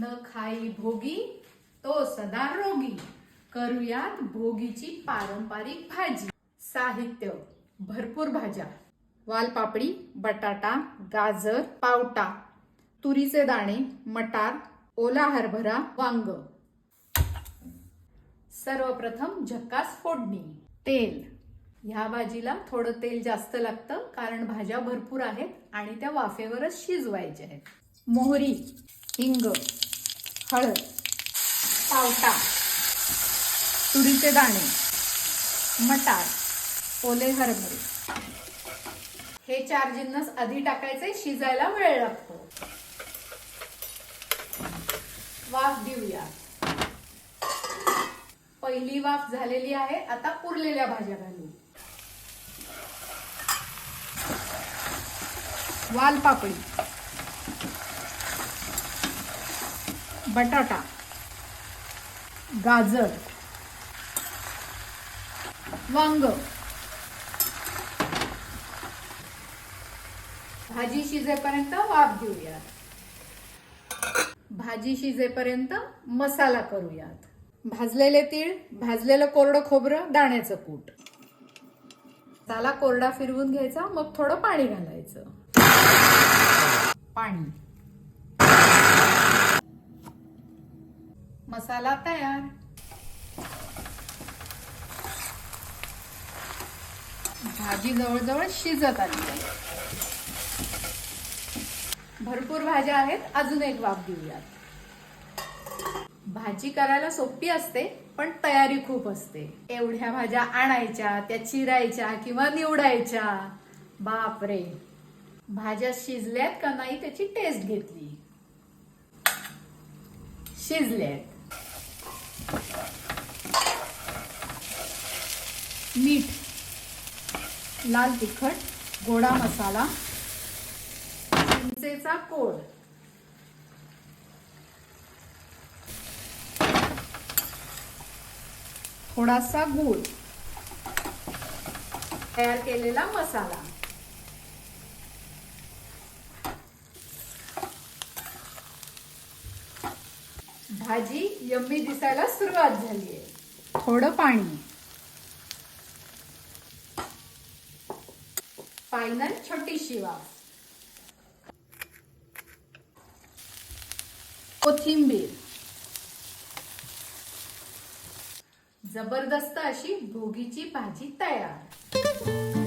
न खाई भोगी तो सदा रोगी. करूयात भोगीची पारंपरिक भाजी. साहित्य भरपूर भाज्या. वालपापडी बटाटा गाजर पावटा. तुरीचे दाणे मटार ओला हरभरा वांग. सर्वप्रथम झक्कास फोडणी. तेल. ह्या भाजीला थोडं तेल जास्त लागतं कारण भाज्या भरपूर आहेत आणि त्या वाफेवरच शिजवायच्या आहेत. मोहरी हिंग. हळद पावटा तुरीचे दाणे मटार ओले हरभरे. हे चार जिन्नस आधी टाकायचे शिजायला वेळ लागतो. वाफ देऊया. पहिली वाफ झालेली आहे आता पुरलेल्या भाज्या घालू वालपापडी बटाटा गाजर वांग भाजी शिजेपर्यंत वाफ घेऊयात. भाजी शिजेपर्यंत मसाला करूयात. भाजलेले तीळ भाजलेलं कोरडं खोबरं दाण्याचं कूट. मसाला कोरडा फिरवून घ्यायचा मग थोडं पाणी घालायचं. पाणी. मसाला तयार. भाजी जवळजवळ शिजत आली आहे. भरपूर भाज्या आहेत अजून एक वाफ देऊयात भाजी करायला सोपी असते पण तयारी खूप असते. एवढ्या भाज्या आणायच्या त्या चिरायच्या किंवा निवडायच्या. बापरे. भाज्या शिजल्यात का नाही त्याची टेस्ट घेतली. शिजल्यात. मीठ लाल तिखट गोडा मसाला चिंचेचा कोड. थोडासा गूळ. तयार केलेला मसाला. भाजी यम्मी दिसायला सुरुवात झाली आहे थोडं पाणी. फायनल छोटी शिवा. कोथिंबीर. जबरदस्त अशी भोगीची भाजी तयार.